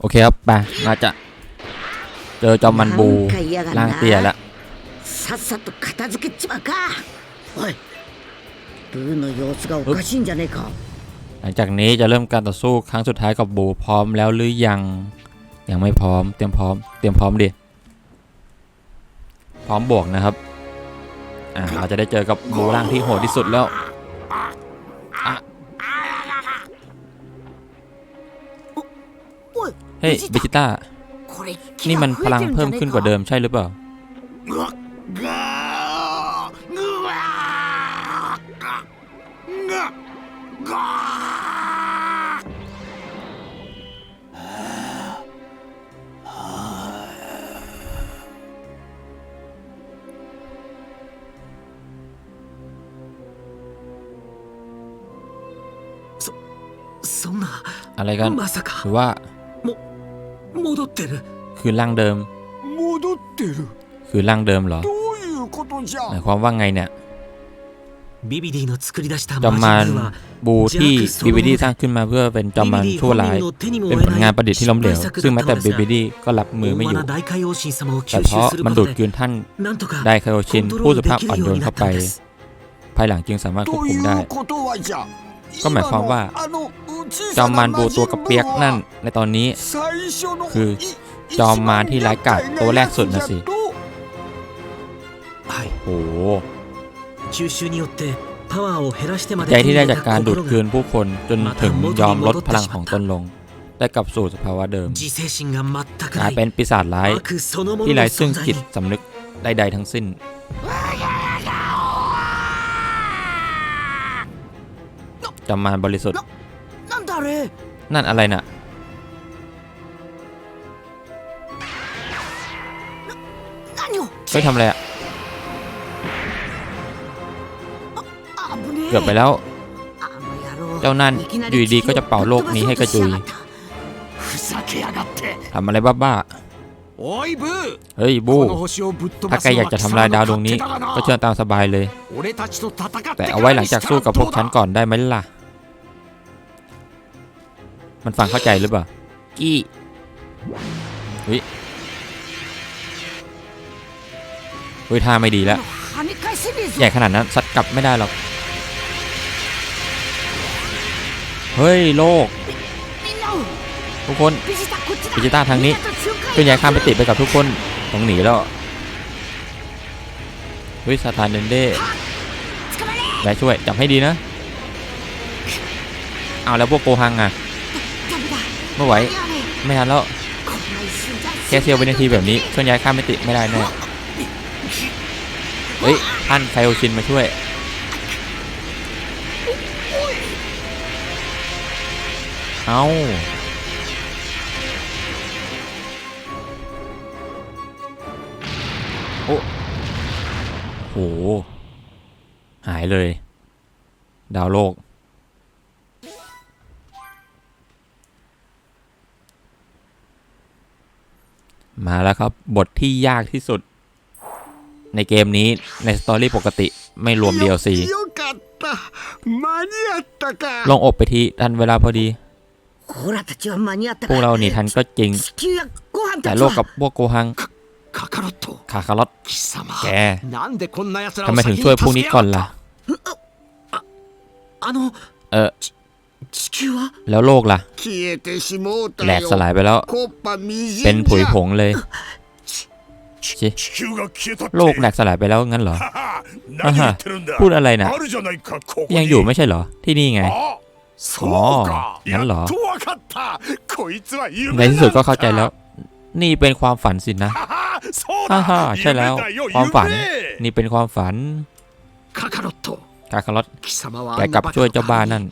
โอเคครับไปน่าจะ เจอจอมมันบู なんか嫌が ล่าง な เตี้ยแล้ว さっさと片付けちまうかおいブーの様子がおかしいんじゃねえか หลังจากนี้จะเริ่มการต่อสู้ครั้งสุดท้ายกับบูพร้อมแล้วหรือยัง ยังไม่พร้อม เตรียมพร้อม เตรียมพร้อมดิ พร้อมบวกนะครับ อ่าเราจะได้เจอกับบูร่างที่โหดที่สุดแล้ว เฮ้ยเบจิต้า นี่มันพลังเพิ่มขึ้นกว่าเดิมใช่หรือเปล่า อะไรกัน หรือว่า 戻ってる คือร่างเดิม 戻ってる คือร่างเดิมเหรอ どういうことじゃ หมายความว่าไงเนี่ย ビビディの作り出した จอม 魔 มาร 人は บูที่บีบีดีสร้างขึ้นมาเพื่อเป็นจอมมารชั่วร้าย เป็นผลงานประดิษฐ์ที่ล้มเหลว ซึ่งแม้แต่บีบีดีก็รับมือไม่อยู่ 大海王神様を แต่ 吸 เพ 収 ราะ する มัน こ ดู と ด で กลืนท่าน なんとか ไดไคโอชิน コントロ ผู้ ー สุ ルで ภาพ き อ่อน る โย ようん にな เข้า った ไป んです ภายหลังจึงสามารถควบ と คุม い ได้ うことはじゃ ก็หมายความว่าจอมมารบูตัวกระเปียกนั่นในตอนนี้ คือจอมมารที่ไร้กาจตัวแรกสุดนะสิโอ้โหใจที่ได้จากการดูดคืนผู้คนจนถึงยอมลดพลังของตนลง ได้กลับสู่สภาวะเดิมกลายเป็นปีศาจร้ายที่ไร้ซึ่งจิตสำนึกใดๆทั้งสิ้น จอมมารบริสุทธิ์ なんだあれ นั่นอะไรน่ะ 何を เฮ้ยทำอะไรอะ あぶねえ เกือบไปแล้ว あの野郎 เจ้านั่น いきなり อยู่ดีๆก็จะเป่าโลกนี้ให้กระจุย ふざけやがって ทำอะไรบ้า おいブー ๆ เฮ้ยบู この星をぶっ飛 ถ้า ば แก す อยากจะทำลายดาวดวงนี้ ก็เชิญตามสบายเลย 俺たちと戦って แต่เอาไว้หลังจากสู้กับพวกฉันก่อนได้ไหมล่ะ มันฟังเข้าใจหรือเปล่า กี้วิเฮ้ยท่าไม่ดีแล้ว ใหญ่ขนาดนั้นซัดกลับไม่ได้หรอก เฮ้ยโลก ทุกคนพิจิต้าทางนี้เป็นใหญ่ข้ามไปติดไปกับทุกคนต้องหนีแล้วเฮ้ยสาตานเดนเด้แวะช่วยจับให้ดีนะ เอาแล้วพวกโกฮังอะ ไม่ไหว ไม่ทันแล้วแค่เซียววินาทีแบบนี้ส่วนย้ายข้ามมิติไม่ได้แน่เฮ้ยท่านไคโอชินมาช่วย เอาโอ้โห หายเลย ดาวโลก มาแล้วครับ บทที่ยากที่สุด ในเกมนี้ในสตอรี่ปกติไม่รวม DLC ลงอบไปทีทันเวลาพอดี พวกเราหนีทันก็จริง แต่โลกกับพวกโกฮังคาคารคาคารอตแกทำไมถึงช่วยพวกนี้ก่อนล่ะ เออ แล้วโลกล่ะ แหลกสลายไปแล้ว เป็นผุยผงเลยชิโลกแหลกสลายไปแล้วงั้นเหรอพูดอะไรนะยังอยู่ไม่ใช่เหรอ ที่นี่ไงอ๋องั้นเหรอ ในที่สุดก็เข้าใจแล้ว นี่เป็นความฝันสินะฮ่าใช่แล้ว ความฝัน นี่เป็นความฝัน คาคารอตแกกลับช่วยเจ้าบ้านนั่น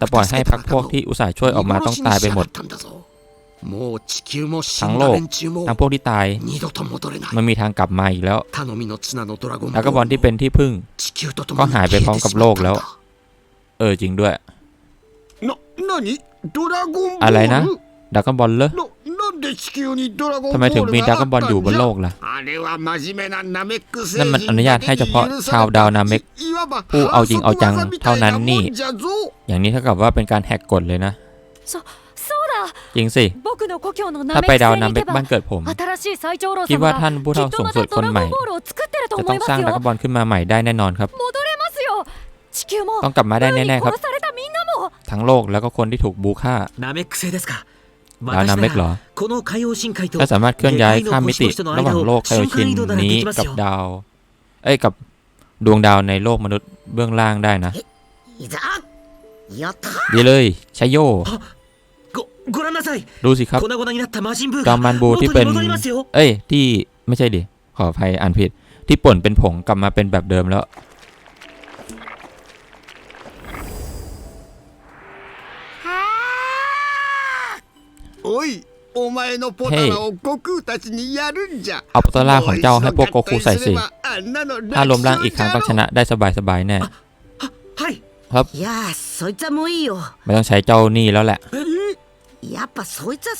แต่ปล่อยให้พรรคพวกที่อุตส่าห์ช่วยออกมาต้องตายไปหมด ทั้งโลก ทั้งพวกที่ตาย มันมีทางกลับมาอีกแล้วดากบอลที่เป็นที่พึ่ง ก็หายไปพร้อมกับโลกแล้ว เออจริงด้วย อะไรนะดาก้อนบอลเหรอ ทำไมถึงมีดากอนบอลอยู่บนโลกล่ะ あれは真面目なナメック星 นั่นมันอนุญาตให้เฉพาะ 人だけに許された ชาวดาวนาเมก いわば ผู้เอาจริงเอาจัง 反則技みたい เท่านั้นนี่ もんじゃぞ อย่างนี้เท่ากับว่าเป็นการแหกกฎเลยนะ そそうだ จริงสิ 僕の故郷のナ ถ้า メ ไป ック ดาว 星 นา に เม 行 ก けば บ้านเกิดผม 新しい最長老 คิด 様 ว่า が ท่านผู้ き เฒ่า っと สูง ま สุ た ด ド คน ラ ให ゴ ม่ ンボールを作ってると จะ 思 ต้อย ง ま สร้าง す ดรา よ กอนบอลขึ้นมาใหม่ได้แน่นอนครับ 戻れますよ地球も ต้องกลับมาได้แน่ๆครับ 殺されたみんなも ทั้งโลกแล้วก็คนที่ถูกบูฆ่า ナメック星ですか ดาวนาเมกเหรอถ้าสามารถเคลื่อนย้ายข้ามมิติ ระหว่างโลกไคโอชินนี้กับดาวเอ้ยกับดวงดาวในโลกมนุษย์เบื้องล่างได้นะดีเลยชัยโยดูสิครับกามันบูที่เป็น เอ้ย ที่ไม่ใช่ดิ ขออภัยอ่านผิด ที่ป่นเป็นผงกลับมาเป็นแบบเดิมแล้ว อ้ยเฮ้เอาโปตาราของเจ้าให้พวกโกคูใส่สิ ถ้ารวมร่างอีกครั้งต้องชนะได้สบายๆแน่ ครับไม่ต้องใช้เจ้านี่แล้วแหละ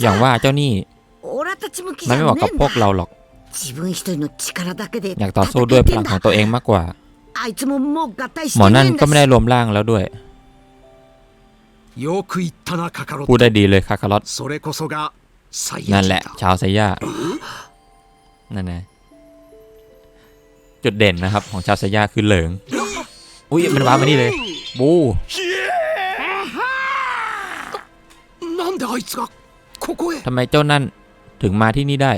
อย่างว่าเจ้านี่มันไม่เหมาะกับพวกเราหรอก อยากต่อสู้ด้วยพลังของตัวเองมากกว่า หมอนั่นก็ไม่ได้รวมร่างแล้วด้วย พูดได้ดีเลยคาคาลอสนั่นแหละ ชาวไซยานั่นไงจุดเด่นนะครับ ของชาวไซยาคือเหลืองอุ้ยมันว้ามานี่เลยบูทำไมเจ้านั่นถึงมาที่นี่ได้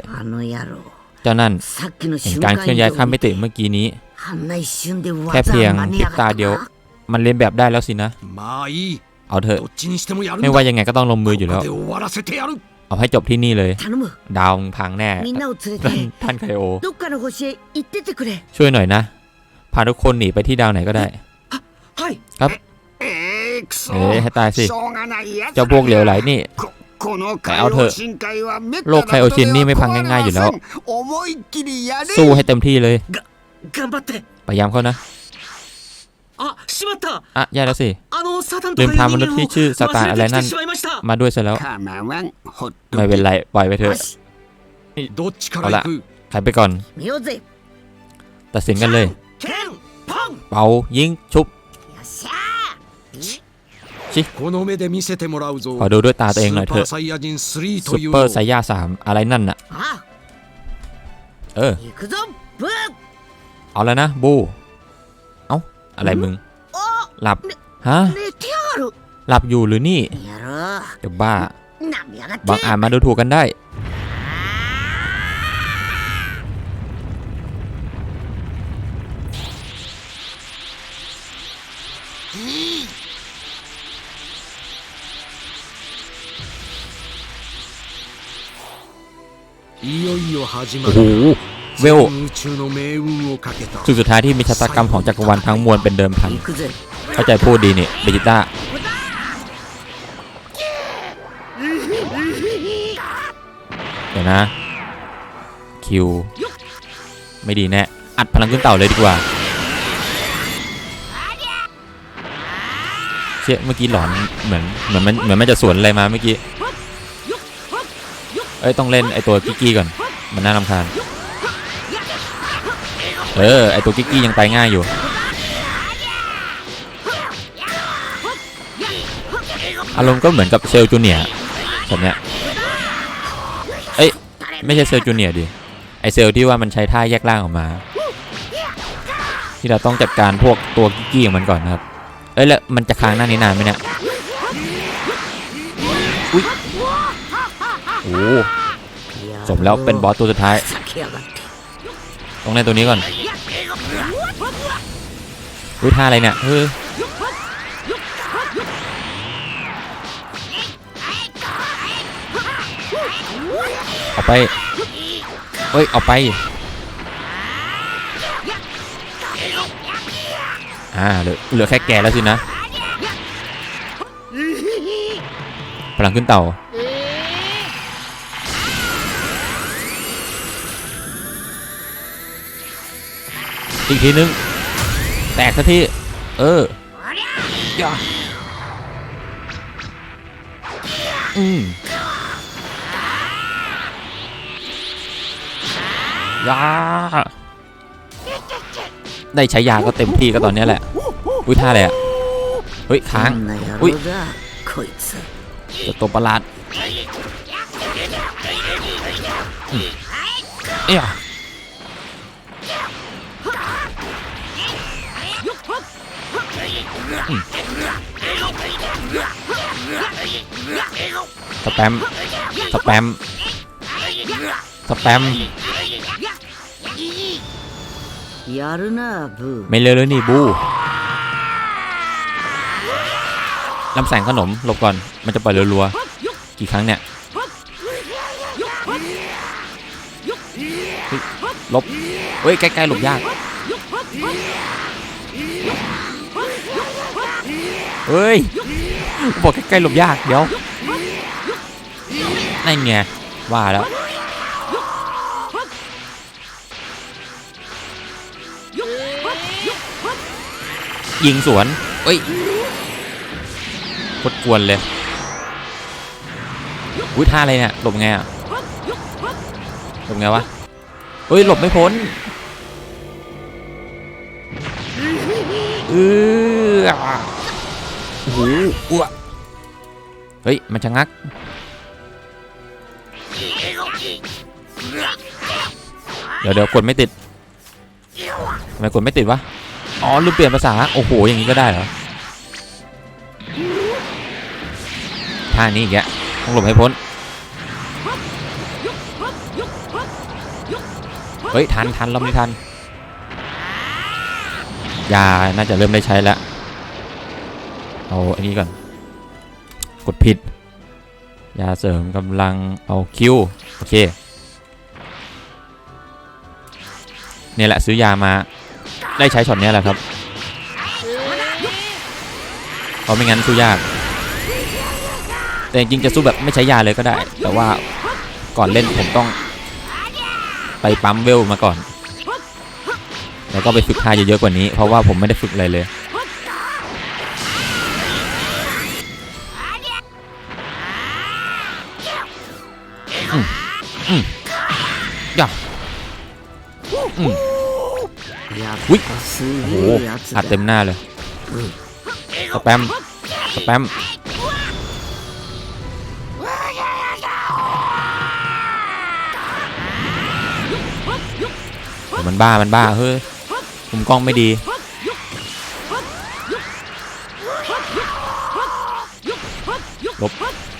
เจ้านั่นเห็นการเคลื่อนย้ายข้ามมิติเมื่อกี้นี้ แค่เพียงพิบตาเดียว มันเลียนแบบได้แล้วสินะ เอาเถอะไม่ว่ายังไงก็ต้องลงมืออยู่แล้ว เอาให้จบที่นี่เลย ดาวพังแน่ท่านไคโอ ช่วยหน่อยนะ พาทุกคนหนีไปที่ดาวไหนก็ได้ ครับเอ้ยให้ตายสิ เจ้าพวกเหลวไหลนี่แต่เอาเถอะโลกไคโอชินนี่ไม่พังง่ายๆอยู่แล้ว สู้ให้เต็มที่เลยพยายามเขานะ しまったอะแย่แล้วสิลืมพามนุษย์ที่ชื่อสตาร์อะไรนั่นมาด้วยซะแล้ว ไม่เป็นไรปล่อยไปเถอะเอาละใครไปก่อน ตัดสินกันเลย เป่ายิงชุบชิขอดูด้วยตาตัวเองหน่อยเถอะซุปเปอร์ไซยาสามอะไรนั่นน่ะ เออ เอาแล้วนะบู อะไรมึง หลับ ฮะ หลับอยู่หรือนี่เดี๋ยวบ้า บางอ่านมาดูถูกกันได้ โอ้โห เวลสุดสุดท้ายที่มีชะตากรรมของจักรวาลทั้งมวลเป็นเดิมพัน เข้าใจพูดดีนี่เบจิต้าเดี๋ยวนะ คิว ไม่ดีแน่ อัดพลังขึ้นเต่าเลยดีกว่า เชี่ยเมื่อกี้หลอนเหมือนเหมือนมันเหมือนมันจะสวนอะไรมาเมื่อกี้ เอ้ย ต้องเล่นไอตัวกิกกี้ก่อน มันน่ารำคาญ เออ ไอตัวกิ๊กกี้ยังตายง่ายอยู่ อารมณ์ก็เหมือนกับเซลจูเนียแบบเนี้ย เอ้ย ไม่ใช่เซลจูเนียดิ ไอเซลที่ว่ามันใช้ท่าแยกล่างออกมา ที่เราต้องจัดการพวกตัวกิ๊กกี้ของมันก่อนนะครับ เอ้ย แล้วมันจะค้างหน้านี้นานไหมเนี่ย อุ้ยโอ้สมแล้วเป็นบอสตัวสุดท้าย ต้องเล่นตัวนี้ก่อนอุ้ท่าอะไรเนี่ยเฮ้ยเอาไป เฮ้ยเอาไป อ่าเหลือเหลือแค่แกแล้วสินะพลังขึ้นเต่า อีกทีนึง แตกซะที่ เออยอืมยาได้ใช้ยาก็เต็มที่ก็ตอนนี้แหละ อุ้ยท่าอะไรอะ เฮ้ยค้าง อุ้ยตัวประหลาดเอ้ย สแปม สแปม สแปม やるなブー ไม่เร็วเลยนี่บูลำแสงขนมหลบก่อน มันจะปล่อยรัวๆ กี่ครั้งเนี่ยเฮ้ยหลบ เฮ้ย ใกล้ๆหลบยาก เฮ้ยบอกใกล้ๆหลบยากเดี๋ยวนั่นไงว่าแล้วยิงสวนเอ้ยกดกวนเลยอุ้ยท่าอะไรเนี่ยหลบไงอะหลบไงวะเฮ้ยหลบไม่พ้นเออโอ้โหอ้วเฮ้ย มันชะงัก เดี๋ยวเดี๋ยวกดไม่ติดทำไมกดไม่ติดวะ อ๋อลืมเปลี่ยนภาษา โอ้โห อย่างนี้ก็ได้เหรอ ท่านี้อีกแกต้องหลบให้พ้น เฮ้ย ทันทันเราไม่ทันยาน่าจะเริ่มได้ใช้แล้ว เอาอันนี้ก่อน กดผิด ยาเสริมกำลังเอาคิวโอเคเนี่ยแหละซื้อยามาได้ใช้ช็อตเนี้ยแหละครับเพราะไม่งั้นสู้ยาก แต่จริงจะสู้แบบไม่ใช้ยาเลยก็ได้ แต่ว่าก่อนเล่นผมต้อง ไปปั๊มเวลมาก่อน แล้วก็ไปฝึกท่าเยอะๆกว่านี้ เพราะว่าผมไม่ได้ฝึกอะไรเลย จ้ะอืมอุ้ยโอ้โหอัดเต็มหน้าเลยสแปมสแปมมันบ้า มันบ้า เฮ้ยมุมกล้องไม่ดี ลบ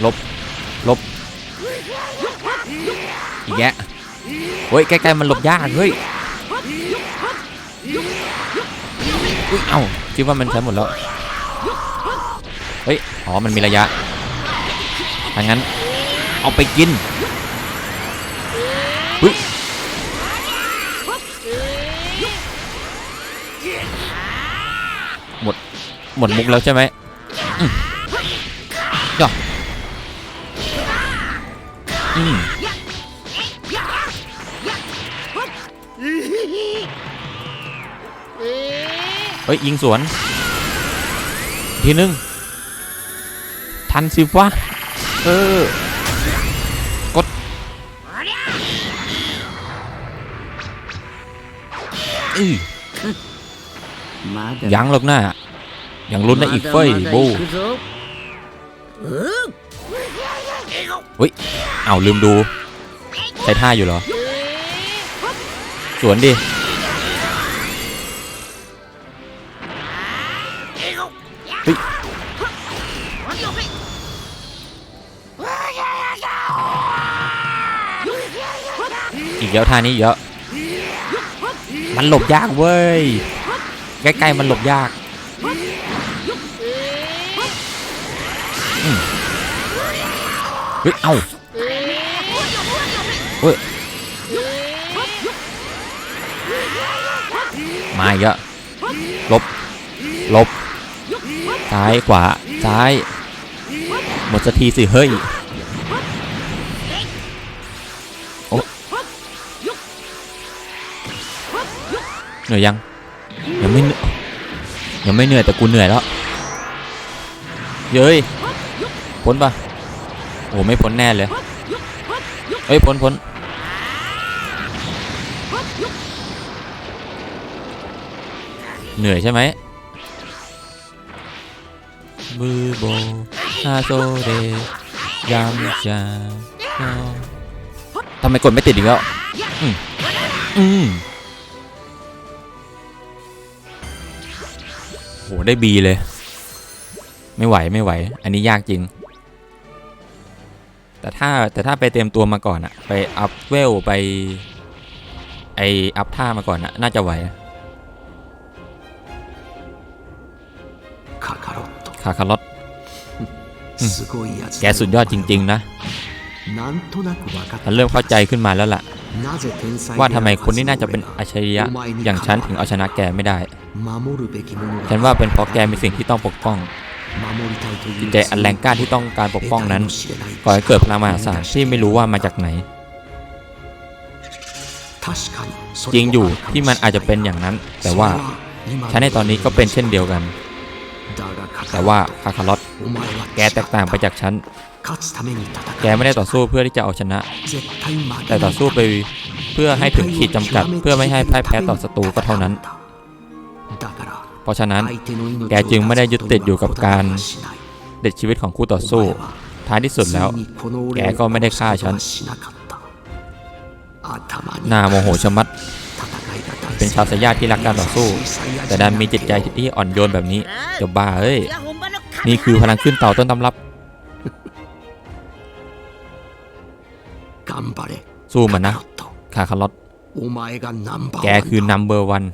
ลบ ลบ อีกแยะ เฮ้ยใกล้ๆมันหลบยากเฮ้ยอุ้ยเอ้าคิดว่ามันใช้หมดแล้วเฮ้ยอ๋อมันมีระยะถ้างั้นเอาไปกินเฮ้ยหมดหมดมุกแล้วใช่ไหมอืมย่ออืม ฮ้ยยิงสวน ทีนึง ทันสิวะเออกดอืยังหรอกน้ายังลุ้นได้อีกเฟ้ยบูเฮ้ยเอาลืมดู ใช้ท่าอยู่เหรอ สวนดิ อีกแล้วท่านี้เยอะ มันหลบยากเว้ย ใกล้ๆมันหลบยาก เฮ้ย เอ้าเฮ้ย มาอีกแล้วลบ ลบ ซ้ายขวา ซ้าย หมดสักทีสิ เฮ้ย เหนื่อยยังยังไม่เหนื่อยยังไม่เหนื่อยแต่กูเหนื่อยแล้วเย้ยพ้นปะโอ้ไม่พ้นแน่เลยเฮ้ยพ้นพ้นเหนื่อยใช่ไหมมือโบฮาโซเดยามจาทำไมกดไม่ติดอีกแล้วอืมอืม โหได้บีเลย ไม่ไหวไม่ไหว อันนี้ยากจริง แต่ถ้าแต่ถ้าไปเตรียมตัวมาก่อนอะไปอัพเวลไปไออัพท่ามาก่อนนะน่าจะไหวคาคารอตคาคารอตแกสุดยอดจริง ๆ นะฉันเริ่มเข้าใจขึ้นมาแล้วล่ะ ว่าทำไมคนนี้น่าจะเป็นอัจฉริยะอย่างฉันถึงเอาชนะแกไม่ได้ ฉันว่าเป็นเพราะแกมีสิ่งที่ต้องปกป้องจิตใจอันแรงกล้าที่ต้องการปกป้องนั้นก่อให้เกิดพลังมหาศาลที่ไม่รู้ว่ามาจากไหน จริงอยู่ที่มันอาจจะเป็นอย่างนั้น แต่ว่าฉันในตอนนี้ก็เป็นเช่นเดียวกัน แต่ว่าคาคารอตแกแตกต่างไปจากฉัน แกไม่ได้ต่อสู้เพื่อที่จะเอาชนะ แต่ต่อสู้ไปเพื่อให้ถึงขีดจำกัด เพื่อไม่ให้พ่ายแพ้ต่อศัตรูก็เท่านั้น เพราะฉะนั้นแกจึงไม่ได้ยึดติดอยู่กับการเด็ดชีวิตของคู่ต่อสู้ ท้ายที่สุดแล้ว แกก็ไม่ได้ฆ่าฉันนาโมโหชะมัด เป็นชาวสยาที่รักการต่อสู้ แต่ดันมีจิตใจที่อ่อนโยนแบบนี้จะบ้าเอ้ย นี่คือพลังขึ้นเต่าต้นตำรับ สู้มันนะคาคาร์ลอตแกคือนัมเบอร์วัน